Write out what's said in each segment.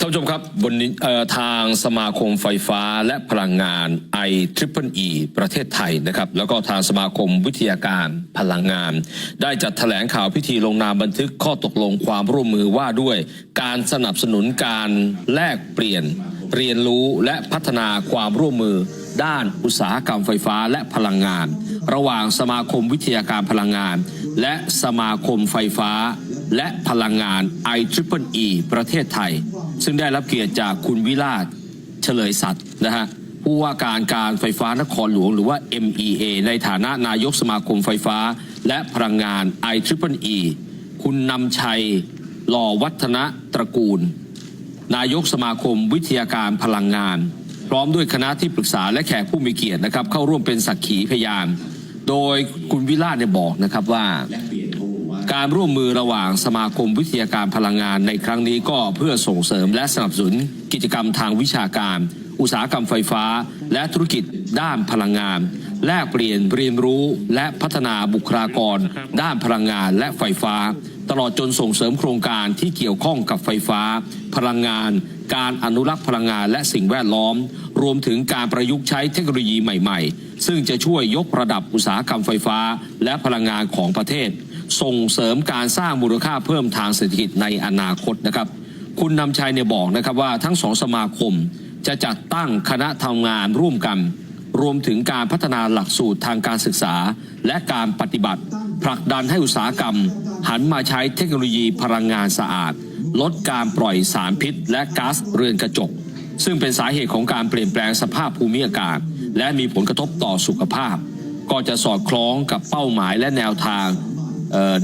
ท่านผู้ชมครับบนนี้ทางสมาคมไฟฟ้าและพลังงาน i t r i p l e ประเทศไทยนะครับแล้วก็ทางสมาคมวิทยาการพลังงาน ได้จัดแถลงข่าวพิธีลงนามบันทึกข้อตกลงความร่วมมือว่าด้วยการสนับสนุนการแลกเปลี่ยน เรียนรู้และพัฒนาความร่วมมือ ด้านอุตสาหกรรมไฟฟ้าและพลังงาน ระหว่างสมาคมวิทยาการพลังงาน และสมาคมไฟฟ้า และพลังงาน i t r i p l e ประเทศไทย ซึ่งได้รับเกียรติจากคุณวิราชเฉลยสัตย์นะฮะผู้ว่าการการไฟฟ้านครหลวงหรือว่า MEA ในฐานะนายกสมาคมไฟฟ้า และพลังงาน i t r i p l e คุณนำชัยหล่อวัฒนะตระกูล นายกสมาคมวิทยาการพลังงาน พร้อมด้วยคณะที่ปรึกษาและแขกผู้มีเกียรตินะครับ เข้าร่วมเป็นสักขีพยาน โดยคุณวิราชเนี่ยบอกนะครับว่า การร่วมมือระหว่างสมาคมวิทยาการพลังงานในครั้งนี้ก็เพื่อส่งเสริมและสนับสนุนกิจกรรมทางวิชาการ อุตสาหกรรมไฟฟ้า และธุรกิจด้านพลังงาน แลกเปลี่ยนเรียนรู้และพัฒนาบุคลากร ด้านพลังงานและไฟฟ้า ตลอดจนส่งเสริมโครงการที่เกี่ยวข้องกับไฟฟ้า พลังงาน การอนุรักษ์พลังงานและสิ่งแวดล้อม รวมถึงการประยุกต์ใช้เทคโนโลยีใหม่ ๆ ซึ่งจะช่วยยกระดับอุตสาหกรรมไฟฟ้า และพลังงานของประเทศ ส่งเสริมการสร้างมูลค่าเพิ่มทางเศรษฐกิจในอนาคตนะครับ คุณนำชัยเนี่ยบอกนะครับว่าทั้งสองสมาคมจะจัดตั้งคณะทำงานร่วมกัน รวมถึงการพัฒนาหลักสูตรทางการศึกษา และการปฏิบัติ ผลักดันให้อุตสาหกรรม หันมาใช้เทคโนโลยีพลังงานสะอาด ลดการปล่อยสารพิษ และก๊าซเรือนกระจก ซึ่งเป็นสาเหตุของการเปลี่ยนแปลงสภาพภูมิอากาศ และมีผลกระทบต่อสุขภาพ ก็จะสอดคล้องกับเป้าหมายและแนวทาง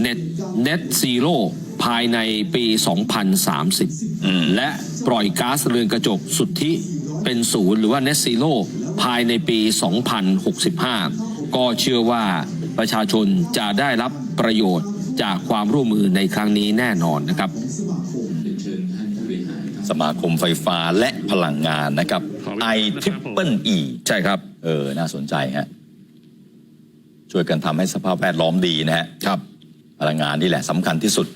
เน็ตเน็ตซีโร่ภายในปี 2030 และปล่อยก๊าซเรือนกระจกสุทธิเป็นศูนย์หรือว่า Net Zero ภายในปี 2065 ก็เชื่อว่าประชาชนจะได้รับประโยชน์จากความร่วมมือในครั้งนี้แน่นอนนะครับ สมาคมไฟฟ้าและพลังงานนะครับ i t r i p l e ใช่ครับ เออ น่าสนใจฮะ ช่วยกันทำให้สภาพแวดล้อมดีนะฮะครับ พลังงานนี่แหละสำคัญที่สุด